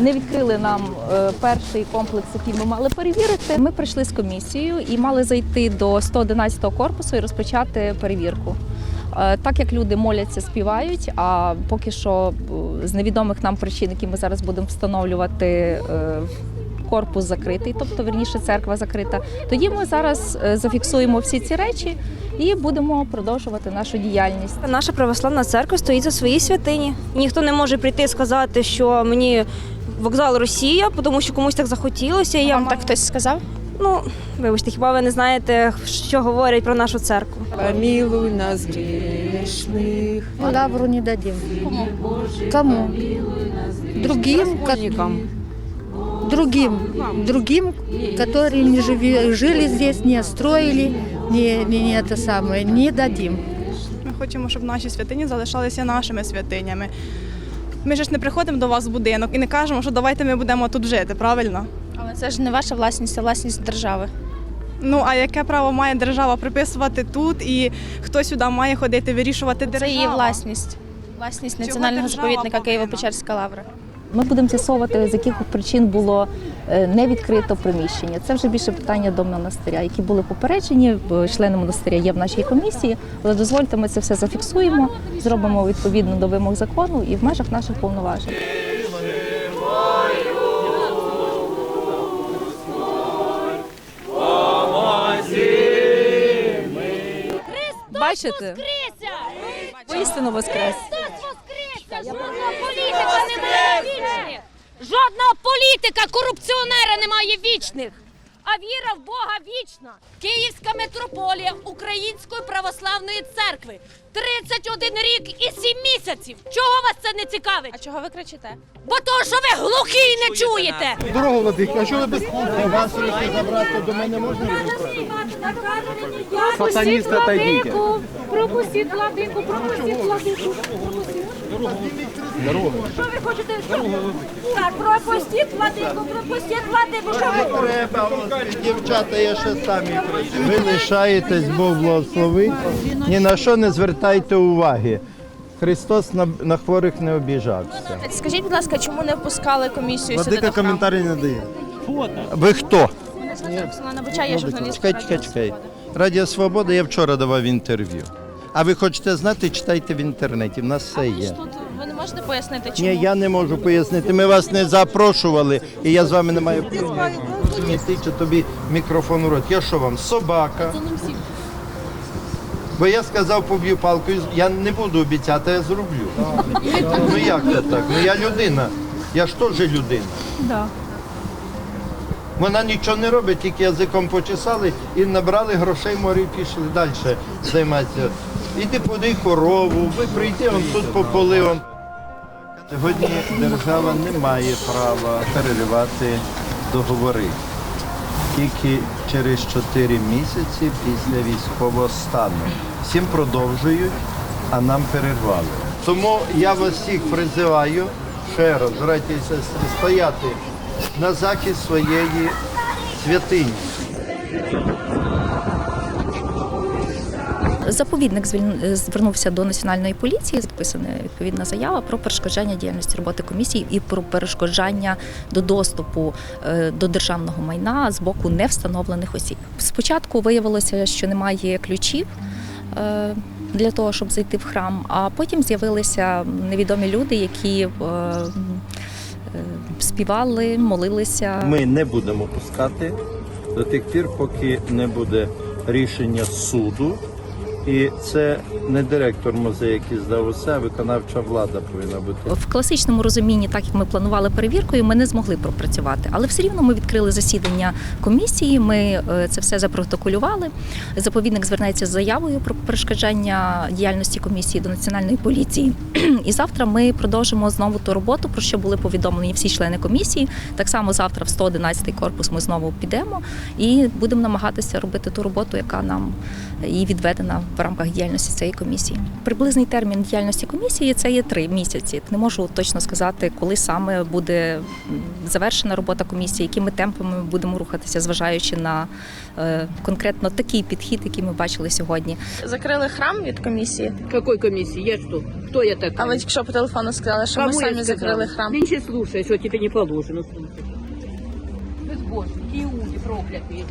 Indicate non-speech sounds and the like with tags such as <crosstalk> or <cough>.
не відкрили нам е, перший комплекс, який ми мали перевірити. Ми прийшли з комісією і мали зайти до 111-го корпусу і розпочати перевірку. Е, Так як люди моляться, співають, а поки що е, з невідомих нам причин, які ми зараз будемо встановлювати, корпус закритий, тобто верніше церква закрита. Тоді ми зараз зафіксуємо всі ці речі і будемо продовжувати нашу діяльність. Наша православна церква стоїть за своїй святині. Ніхто не може прийти і сказати, що мені вокзал Росія, тому що комусь так захотілося. І я Вам маю- так хтось сказав? Ну, вибачте, хіба ви не знаєте, що говорять про нашу церкву? Помилуй нас грешных. Лавру не дадим. Кому? Другим, ко- Никому. другим, другим, которые не живи- жили здесь, не строили, не, не, не это самое, не дадим. Ми хочемо, щоб наші святині залишалися нашими святинями. Ми ж не приходимо до вас в будинок і не кажемо, що давайте ми будемо тут жити, правильно? Але це ж не ваша власність, а власність держави. Ну а яке право має держава приписувати тут, і хто сюди має ходити, вирішувати Це її власність. Власність національного заповідника? Києво-Печерська лавра. Ми будемо з'ясовувати, з яких причин було е, не відкрито приміщення. Це вже більше питання до монастиря, які були попереджені. бо Члени монастиря є в нашій комісії. Але дозвольте, ми це все зафіксуємо, зробимо відповідно до вимог закону і в межах наших повноважень. Бачите? Воістину воскрес! Жодна політика немає вічних. Жодна політика корупціонера немає вічних. А віра в Бога вічна. Київська митрополія Української православної церкви. 31 рік і 7 місяців. Чого вас це не цікавить? А чого ви кричите? Бо того, що ви глухі і не чуєте. Дорогу владик, а що ви без вас руки забрати до мене можна? Сатаніст, отойдіть. Пропустіть владику, пропустіть владику. Дорогу. Що ви хочете? Так, пропустіть владику, пропустіть владику. Що ви Треба, дівчата, я ще самі. Ви лишаєтесь, Бог благословить. Ні на що не звертайте уваги. Христос на, на хворих не обіжався. Скажіть, будь ласка, чому не впускали комісію сюди Владика до храму? коментарі не дає. Ви хто? Оксана Боча є журналіст. Чекай, чекай, чекай. Радіо Свобода я вчора давав інтерв'ю. А ви хочете знати, читайте в інтернеті. В нас все є. Тут ви не можете пояснити, чому? Ні, я не можу пояснити. Ми вас не запрошували, і я з вами не маю права. Розумієте, тобі мікрофон у рот. Я що вам, собака? Бо я сказав, поб'ю палкою, я не буду обіцяти, я зроблю. Ну як це так? Ну я людина. Я ж теж людина. Да. Вона нічого не робить, тільки язиком почесали і набрали грошей морі і пішли далі займатися. Іди подай корову, ви прийди, он тут пополи. Он. Сьогодні держава не має права переривати договори. Тільки через 4 місяці після військового стану. Всім продовжують, а нам перервали. Тому я вас всіх призиваю ще раз, браті і сестри, стояти на захист своєї святині. Заповідник звіль- звернувся до національної поліції. Підписана відповідна заява про перешкоджання діяльності роботи комісії і про перешкоджання до доступу е, до державного майна з боку невстановлених осіб. Спочатку виявилося, що немає ключів. е, Для того щоб зайти в храм, а потім з'явилися невідомі люди, які е, е, співали, молилися. Ми не будемо пускати до тих пір, поки не буде рішення суду. І це не директор музею, який здав усе, а виконавча влада повинна бути. В класичному розумінні, так як ми планували перевіркою, ми не змогли пропрацювати. Але все рівно ми відкрили засідання комісії. Ми е, це все запротоколювали. Заповідник звернеться з заявою про перешкоджання діяльності комісії до національної поліції. <clears throat> І завтра ми продовжимо знову ту роботу, про що були повідомлені всі члени комісії. Так само завтра в 111 корпус ми знову підемо і будемо намагатися робити ту роботу, яка нам і відведена в рамках діяльності цієї комісії. Приблизний термін діяльності комісії це є три місяці. Не можу точно сказати, коли саме буде завершена робота комісії, якими темпами ми будемо рухатися, зважаючи на е, конкретно такий підхід, який ми бачили сьогодні. Закрили храм від комісії, Какой комиссии? Я что? Кто я такая? а ви тільки що по телефону сказали, що ми Кому я самі закрили храм. Меньше слушай, что тебе не положено слушать. Безбожники, иуди проклятые.